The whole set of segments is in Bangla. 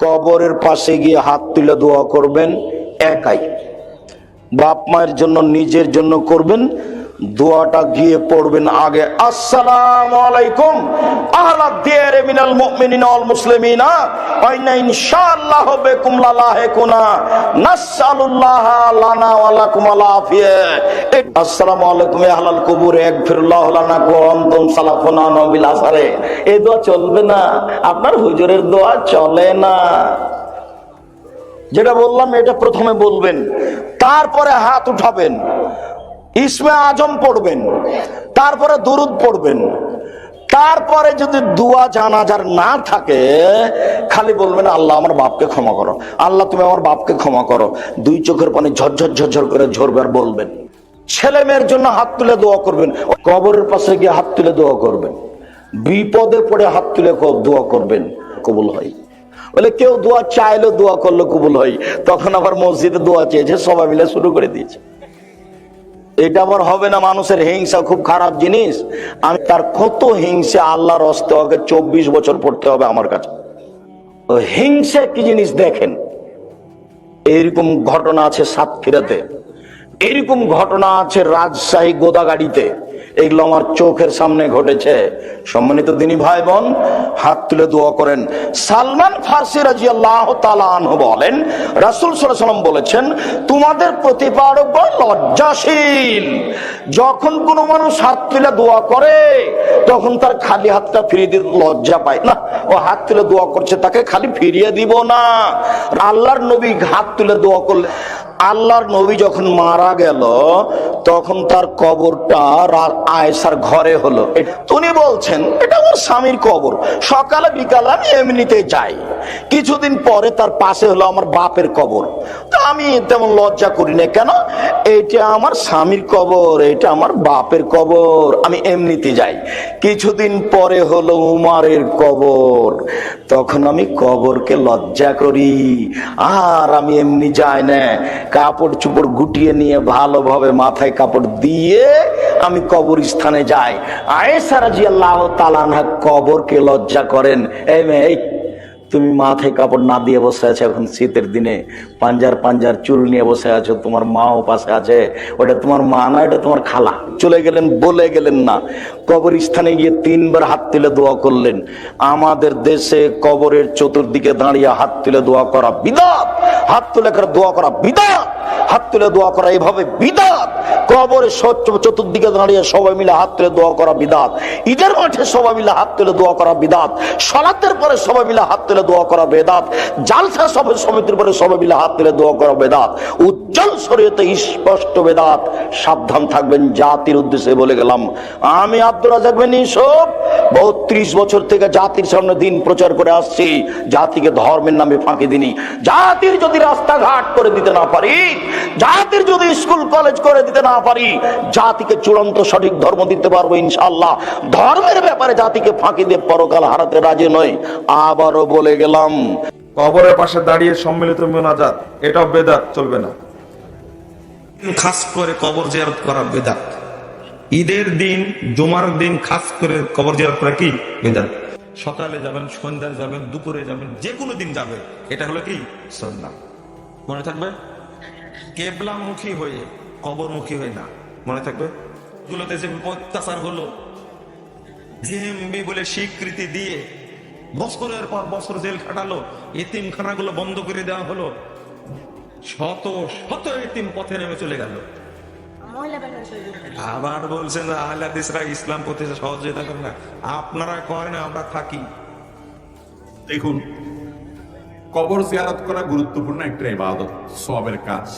কবরের পাশে গিয়ে হাত তুলে দোয়া করবেন একাই। বাপ মায়ের জন্য নিজের জন্য করবেন দোয়াটা গিয়ে পড়বেন আগে, আসসালামু আলাইকুম আহলা দিয়ারে মিনাল মুমিনিনা ওয়াল মুসলিমিনা ওয়াইনা ইনশাআল্লাহ বিকুম লা লাহিকুনা নাসআলুল্লাহ লানা ওয়া লাকুম আল আফিয়া। আসসালামু আলাইকুম ইয়া আহলাল কুবুর ইগফিরুল্লাহ লানা ওয়া আনতুম সালাফুনা নবিল আসারে। এই দোয়া চলবে না, আপনার হুজুরের দোয়া চলে না। যেটা বললাম, এটা প্রথমে বলবেন, তারপরে হাত উঠাবেন। ইসমে আজম পড়বেন, তারপরে দুরুদ পড়বেন, তারপরে যদি দুয়া জানাজার না থাকে, খালি বলবেন, আল্লাহ আমার বাপকে ক্ষমা করো। আল্লাহ তুমি আমার বাপকে ক্ষমা করো। দুই চোখের পানি ঝরঝর ঝরঝর করে ঝরবে আর বলবেন। ছেলে মেয়ের জন্য হাত তুলে দোয়া করবেন, কবরের পাশে গিয়ে হাত তুলে দোয়া করবেন। বিপদে পড়ে হাত তুলে দোয়া করবেন, কবুল হয়। বলে কেউ দোয়া চাইলো দোয়া করল কবুল হয়। তখন আবার মসজিদে দোয়া চেয়েছে, সবাই মিলে শুরু করে দিয়েছে। এটা আবার হবে না, মানুষের হিংসা খুব খারাপ জিনিস। আমি তার কত হিংসা আল্লাহর হস্তে ওকে চব্বিশ বছর পড়তে হবে আমার কাছে। হিংসা কি জিনিস দেখেন? এইরকম ঘটনা আছে সাতক্ষীরাতে। এরকম ঘটনা আছে রাজশাহী গোদাগাড়িতে। এগুলো আমার চোখের সামনে ঘটেছে। সম্মানিত দিনী ভাই বোন হাত তুলে দোয়া করেন। সালমান ফার্সি রাজি আল্লাহ বলেন, রাসুল সাল্লাম বলেছেন, তোমাদের প্রতিপারক লজ্জাশীল। যখন কোনো মানুষ হাত তুলে দোয়া করে, তখন তার খালি হাতটা ফিরিয়ে দিতে লজ্জা পায়। না, ও হাত তুলে দোয়া করছে, তাকে খালি ফিরিয়ে দিব না। আল্লাহর নবী হাত তুলে দোয়া করলে আল্লাহর নবী যখন মারা গেল, তখন তার কবরটা রা- আয়েশার ঘরে হলো। উনি বলছেন, এটা আমার স্বামীর কবর। সকালে, বিকালে আমি এমনিতে যাই। কিছুদিন পরে তার পাশে হলো আমার বাপের কবর। তো আমি তেমন লজ্জা করি না। কেন? এটা আমার স্বামীর কবর এটা আমার বাপের কবর, আমি এমনিতে যাই। কিছুদিন পরে হলো উমারের কবর। তখন আমি কবরকে লজ্জা করি। আর আমি এমনি যাই না। কাপড় চুপড় গুটিয়ে নিয়ে ভালোভাবে মাথায় কাপড় দিয়ে আমি কবর স্থানে যাই আয়েসারাজি আল্লাহ তালানহা কবরকে লজ্জা করেন। এই তুমি মাথায় কাপড় না দিয়ে বসে আছো এখন শীতের দিনে? পাঞ্জার পাঞ্জার চুল নিয়ে বসে আছো, তোমার মাও পাশে আছে। ওটা তোমার মা না, এটা তোমার খালা। চলে গেলেন, বলে গেলেন না। কবর স্থানে গিয়ে তিনবার হাত তুলে দোয়া করলেন। আমাদের দেশে কবরের চতুর্দিকে দাঁড়িয়ে হাত তুলে দোয়া করা বিদাত। হাত তুলে করে দোয়া করা বিদাত। হাত তুলে দোয়া করা এইভাবে বিদাত। কবরে চতুর্দিকে দাঁড়িয়ে সবাই মিলে হাত তুলে দোয়া করা বিদাত। ঈদের মাঠে সবাই মিলে হাত তুলে দোয়া করা বিদাত। সলাতের পরে সবাই মিলে তুলে দোয়া করা বেদাত। জালসা সভা সমিতির পরে সবাই মিলে হাত তুলে দোয়া করা বেদাত। উজ্জ্বল শরীয়তে স্পষ্ট বেদাত। সাবধান থাকবেন, জাতির উদ্দেশ্যে বলে গেলাম। আমি আব্দুল বত্রিশ বছর থেকে জাতির সামনে দিন প্রচার করে আসছি। জাতিকে ধর্মের নামে ফাঁকি দিনি। জাতির যদি রাস্তাঘাট করে দিতে না পারি, জাতির যদি স্কুল, কলেজ করে দিতে না পারি, জাতিকে চূড়ান্ত সঠিক ধর্ম দিতে পারব ইনশাল্লাহ ধর্মের ব্যাপারে জাতিকে ফাঁকি দিয়ে পরকাল হারাতে রাজি নয়। আবারও বলে গেলাম। কবরের পাশে দাঁড়িয়ে সম্মিলিত মোনাজাত এটাও বেদাত চলবে না। খাস করে কবর জিয়ারত করা বেদাত। ঈদের দিন জুমার দিন খাস করে কবর জিয়ারত করা কি? বেদাত। সকালে যাবেন সন্ধ্যায় যাবেন দুপুরে যাবেন যে কোনো দিন যাবে। এটা হলো কি? সন্ধ্যা মনে থাকবে? কেবলামুখী হয়ে কবরমুখী হয়ে না। মনে থাকবে? গুলোতে যে অত্যাচার হলো জিএমবি বলে স্বীকৃতি দিয়ে বছরের পর বছর জেল খাটালো, এতিমখানাগুলো বন্ধ করে দেওয়া হলো। শত শত এতিম পথে নেমে চলে গেল। আবার বলছেন আহলাদিসরা ইসলাম প্রতিষ্ঠা সহযোগিতা করে না। আপনারা করেন, আমরা থাকি। দেখুন, কবর জিয়ারত করা গুরুত্বপূর্ণ একটা ইবাদত, সবের কাজ।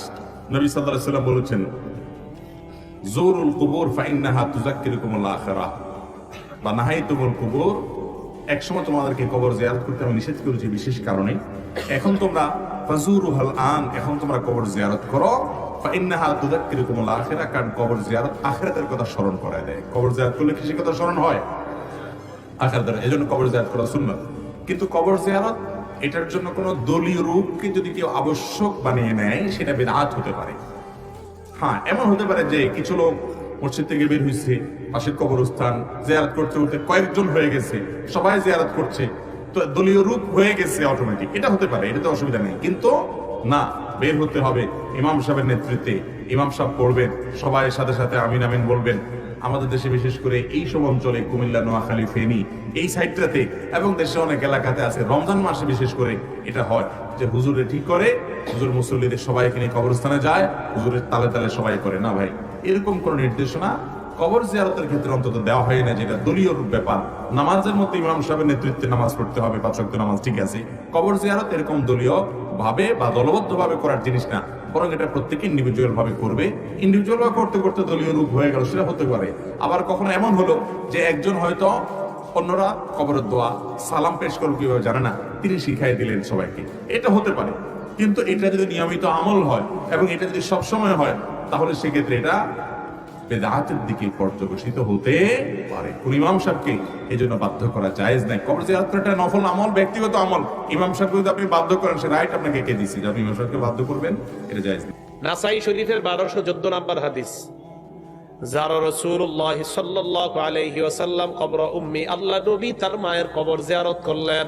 নবী সাল্লাল্লাহু আলাইহি সাল্লাম বলেছেন, জোরুল কুবুর ফাইন্নাহা তুযাক্কিরুকুমুল আখিরাহ। বা নাহাই নাহাইতুমুল কুবুর একসময় তোমাদেরকে কবর জিয়ারত করতে আমি নিষেধ করেছি বিশেষ কারণে। এখন তোমরা ফাজুরুহাল আন, এখন তোমরা কবর জিয়ারত করো। ফাইন্নাহা তুযাক্কিরুকুমুল আখিরাহ কারণ কবর জিয়ারত আখিরাতের কথা স্মরণ করায় দেয়। কবর জিয়ারত করলে কৃষি কথা স্মরণ হয়? আখারদার এই জন্য কবর জিয়ারত করা সুন্নত। কিন্তু কবর জিয়ারত, এটার জন্য কোনো দলীয় রূপকে যদি কেউ আবশ্যক বানিয়ে নেয়, সেটা বেদাত হতে পারে। হ্যাঁ এমন হতে পারে যে কিছু লোক মসজিদ থেকে বের হয়েছে পাশের কবরস্থান, জিয়ারত করতে করতে কয়েকজন হয়ে গেছে, সবাই জিয়ারত করছে। তো দলীয় রূপ হয়ে গেছে অটোমেটিক এটা হতে পারে এটা তো অসুবিধা নেই। কিন্তু না, বের হতে হবে ইমাম সাহেবের নেতৃত্বে। ইমাম সাহেব পড়বেন, সবাই সাথে সাথে আমিন আমিন বলবেন। আমাদের দেশে বিশেষ করে এই সব অঞ্চলে, কুমিল্লা, নোয়াখালী, ফেনী, এই সাইডটাতে এবং দেশে অনেক এলাকাতে আছে। রমজান মাসে বিশেষ করে এটা হয় যে হুজুরে ঠিক করে, হুজুর মুসল্লিদের সবাইকে নিয়ে কবরস্থানে যায়, হুজুরের তালে তালে সবাই করে। না ভাই, এরকম কোনো নির্দেশনা কবর জিয়ারতের ক্ষেত্রে অন্তত দেওয়া হয় না, যেটা দলীয় ব্যাপার। নামাজের মধ্যে ইমাম সাহেবের নেতৃত্বে নামাজ পড়তে হবে, পাঁচ ওয়াক্ত নামাজ ঠিক আছে। কবর জিয়ারত এরকম দলীয় ভাবে বা দলবদ্ধ ভাবে করার জিনিস না, বরং এটা প্রত্যেকে ইন্ডিভিজুয়াল ভাবে করবে। ইন্ডিভিজুয়াল ভাবে করতে করতে দলীয় রূপ হয়ে গেল, সেটা হতে পারে। আবার কখনো এমন হলো যে একজন হয়তো অন্যরা কবরের দোয়া, সালাম পেশ করব কীভাবে জানে না, তিনি শিখাই দিলেন সবাইকে। এটা হতে পারে। কিন্তু এটা যদি নিয়মিত আমল হয় এবং এটা যদি সবসময় হয়, তাহলে সেক্ষেত্রে এটা বেদাতের দিকে পর্যবেসিত হতে পারে। কোন ইমাম সাহেবকে এই জন্য বাধ্য করা জায়েজ নাই। কবর জিয়ারত করাটা নফল আমল, ব্যক্তিগত আমল। ইমাম সাহেবকে যদি আপনি বাধ্য করেন, সে রাইট আপনাকে কে দিছি যে আপনি ইমাম সাহেবকে বাধ্য করবেন, এটা জায়েজ নেই। নাসাই শরীফের বারোশো চোদ্দ নাম্বার হাদিস। যার রসুল্লাহ সাল্লাহ আলহি ওসাল্লাম কবর উম্মি আল্লাহ নবী তার মায়ের কবর জিয়ারত করলেন।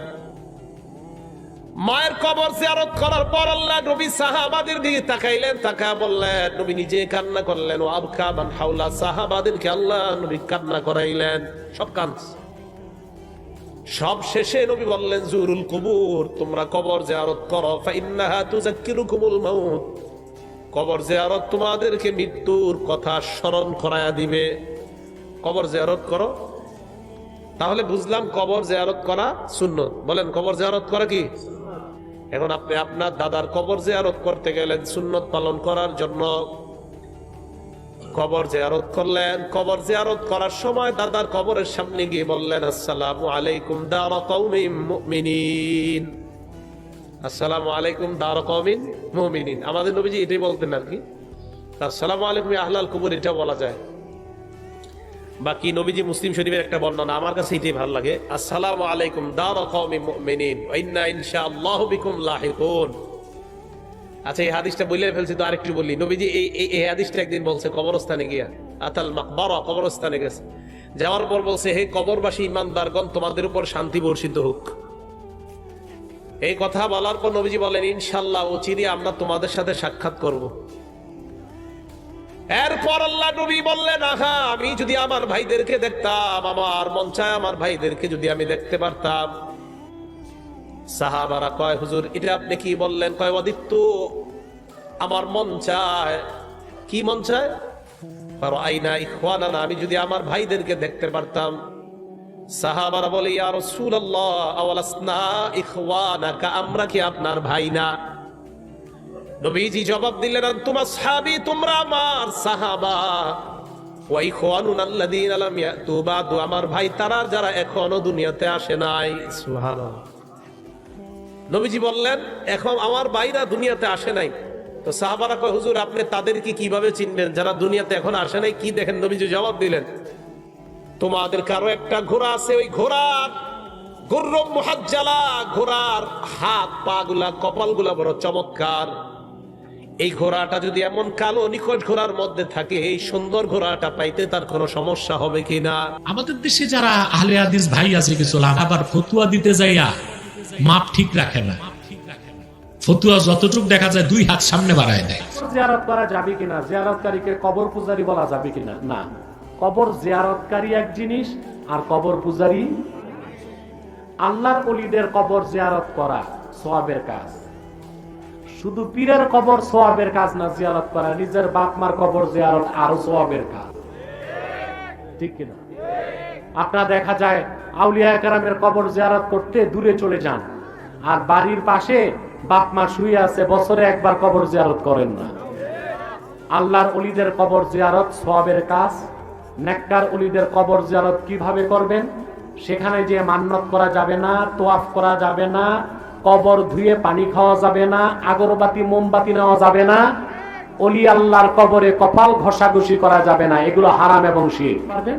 মায়ের কবর জিয়ারত করার পর আল্লাহ নবী সাহাবাদের দিকে তাকাইলেন তাকা বললেন, নবী নিজে কান্না করলেন আবকা মান হাওলা সাহাবাদেরকে আল্লাহ নবী কান্না করাইলেন। সব কাঁদছে সব শেষে নবী বললেন, জুরুল কুবুর, তোমরা কবর জিয়ারত করো, ফাইন্নাহা তুযাক্কিরুকুমুল মাউত। কবর জিয়ারত তোমাদেরকে মৃত্যুর কথা স্মরণ করায়া দিবে। কবর জিয়ারত করো? তাহলে বুঝলাম কবর জিয়ারত করা শূন্য বলেন, কবর জিয়ারত করা কি? এখন আপনি আপনার দাদার কবর জিয়ারত করতে গেলেন, সুন্নত পালন করার জন্য। কবর জিয়ারত করলেন, কবর জিয়ারত করার সময় দাদার কবরের সামনে গিয়ে বললেন, আসসালামু আলাইকুম দারা কওমিন মুমিনিন। আসসালামু আলাইকুম দার কমিন মুমিনিন। আমাদের নবীজি এটাই বলতেন আর কি। আসসালামু আলাইকুম আহলাল কুবুর এটা বলা যায়। বাকি নবীজি মুসলিম শরীফের একটা বর্ণনা আমার কাছে এটাই ভালো লাগে। আসসালামু আলাইকুম দার লাহিকুন। আচ্ছা এই হাদিসটা বলে ফেলছি তো আরেকটু বললি নবীজি এই, এই- এই হাদিসটা একদিন বলছে, কবরস্থানে গিয়া, আতাল মাকবারা, কবরস্থানে গেছে। যাওয়ার পর বলছে, হে কবরবাসী ইমানদারগণ, তোমাদের উপর শান্তি বর্ষিত হোক। এই কথা বলার পর নবীজি বলেন ইনশাল্লাহ ও চিরি আমরা তোমাদের সাথে সাক্ষাৎ করব। এরপর আল্লাহ নবী বললেন, আহা, আমি যদি আমার ভাইদেরকে দেখতাম, আমার মন চায় আমার ভাইদেরকে যদি আমি দেখতে পারতাম। সাহাবারা কয়, হুজুর, এটা আপনি কি বললেন? কয়, অদিত্য, আমার মন চায় কি মন চায় আমি যদি আমার ভাইদেরকে দেখতে পারতাম। সাহাবারা বলে আমরা কি আপনার ভাই না? নবীজি জবাব দিলেন তোমার সাহাবী তোমরা আমার সাহাবা। ওয়া ইখওয়ানুনা আল্লাযীনা লাম ইয়াতু বাদু আমার ভাই তারা যারা এখনও দুনিয়াতে আসে নাই। সুবহানাল্লাহ। নবীজি বললেন এখন আমার ভাইরা দুনিয়াতে আসে নাই। তো সাহাবারা কয় হুজুর আপনি তাদেরকে কীভাবে চিনবেন? যারা দুনিয়াতে এখন আসে নাই কি দেখেন? নবীজি জবাব দিলেন তোমাদের কারও একটা ঘোড়া আছে ওই ঘোড়ার গুর্রম মুহাজ্জালা ঘোড়ার হাত পা গুলা কপালগুলা বড় চমৎকার। এই ঘোড়াটা যদি এমন কালো নিখোঁজ ঘোড়ার মধ্যে থাকে এই সুন্দর ঘোড়াটা পাইতে তার কোনো সমস্যা হবে কিনা আমাদের দেশে যারা আহলে হাদিস ভাই আছে কিছু আবার ফতুয়া দিতে যাইয়া মাপ ঠিক রাখে না। ফতুয়া যতটুক দেখা যায় দুই হাত সামনে বাড়ায় দেয়। জিয়ারত করা যাবে কিনা? জিয়ারতকারীকে কবর পূজারি বলা যাবে কিনা? না। কবর জিয়ারতকারী এক জিনিস আর কবর পূজারি আল্লাহর অলিদের কবর জিয়ারত করা সোয়াবের কাজ। শুধু পীরের কবর সোয়াবের কাজ না জিয়ারত করা, নিজের বাপ মার কবর জিয়ারত আরও সোয়াবের কাজ। ঠিক কিনা? আপনার দেখা যায় আউলিয়া একরামের কবর জিয়ারত করতে দূরে চলে যান, আর বাড়ির পাশে বাপ মা শুয়ে আছে, বছরে একবার কবর জিয়ারত করেন না। আল্লাহর অলিদের কবর জিয়ারত সোয়াবের কাজ, নেককার অলিদের কবর জিয়ারত কীভাবে করবেন? সেখানে যে মান্নত করা যাবে না, তোয়াফ করা যাবে না কবর ধুয়ে পানি খাওয়া যাবে না, আগরবাতি, মোমবাতি নেওয়া যাবে না, অলি আল্লাহর কবরে কপাল ঘষাঘষি করা যাবে না, এগুলো হারাম এবং পারবেন?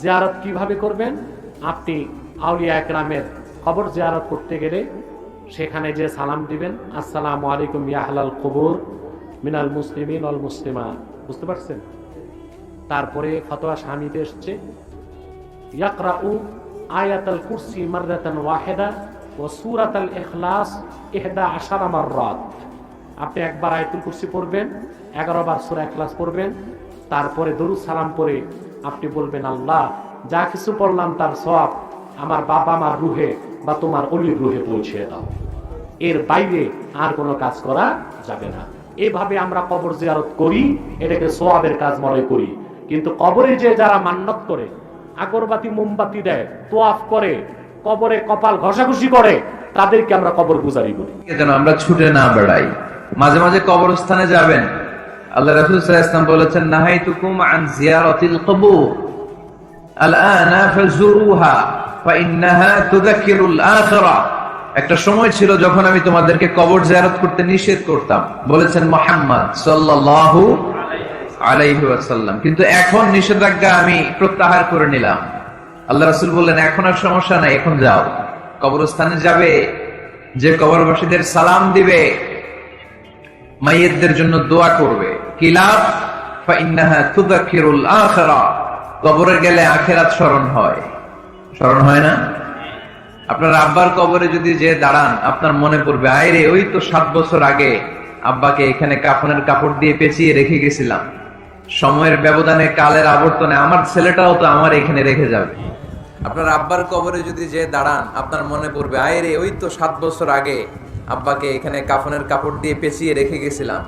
জিয়ারত কীভাবে করবেন? আপনি আউলিয়া একরামের কবর জিয়ারত করতে গেলে সেখানে যে সালাম দিবেন, আসসালামু আলাইকুম ইয়া আহলাল কবর, মিনাল মুসলিমিন অল মুসলিমা বুঝতে পারছেন? তারপরে ফতোয়া স্বামীতে এসছে ইয়াকরাউ আয়াতাল কুরসি মারদাতান ওয়াহেদা ও সুরাতাল ইখলাস ইহদা আশারা মাররাত। আপনি একবার আয়াতুল কুরসি পড়বেন, এগারো বার সূরা ইখলাস পড়বেন, তারপরে দরুদ সালাম পরে আপনি বলবেন, আল্লাহ, যা কিছু পড়লাম তার সব আমার বাবা মার রুহে বা তোমার অলির রুহে পৌঁছে দাও। এর বাইরে আর কোনো কাজ করা যাবে না। এভাবে আমরা কবর জিয়ারত করি, এটাকে সোয়াবের কাজ মনে করি। কিন্তু কবরে যে যারা মান্নত করে, আগরবাতি, মোমবাতি দেয়, তোয়াফ করে কবরে কপাল ঘষাঘষি করে, তাদেরকে আমরা কবর পূজারি বলি। যেন আমরা ছুটে না বেড়াই, মাঝে মাঝে কবরস্থানে যাবেন। আল্লাহ রাসূল সাল্লাল্লাহু আলাইহি ওয়াসাল্লাম বলেছেন, নাহাইতুকুম আন জিয়ারাতিল কবুর, আলআনা ফাজুরুহা তুযাক্কিরুল একটা সময় ছিল যখন আমি তোমাদেরকে কবর জিয়ারত করতে নিষেধ করতাম, বলেছেন মুহাম্মদ সাল্লাল্লাহু আলাইহি ওয়াসাল্লাম। কিন্তু এখন নিষেধাজ্ঞা আমি প্রত্যাহার করে নিলাম। আল্লাহ রাসূল বললেন, এখন আর সমস্যা নাই, এখন যাও। কবরস্থানে যাবে, যে কবরবাসীদের সালাম দিবে মাইয়েতদের জন্য দোয়া করবে। কবরে গেলে আখিরাত স্মরণ হয়। স্মরণ হয় না? আপনার আব্বার কবরে যদি যে দাঁড়ান, আপনার মনে পড়বে আয়রে ওই তো সাত বছর আগে আব্বাকে এখানে কাফনের কাপড় দিয়ে পেঁচিয়ে রেখে গেছিলাম। সময়ের ব্যবধানে, কালের আবর্তনে, আমার ছেলেটাও তো আমার এখানে রেখে যাবে। আপনার আব্বার কবরে যদি যে দাঁড়ান, আপনার মনে পড়বে, আয়রে, ওই তো সাত বছর আগে আব্বাকে এখানে কাফনের কাপড় দিয়ে পেঁচিয়ে রেখে গেছিলাম।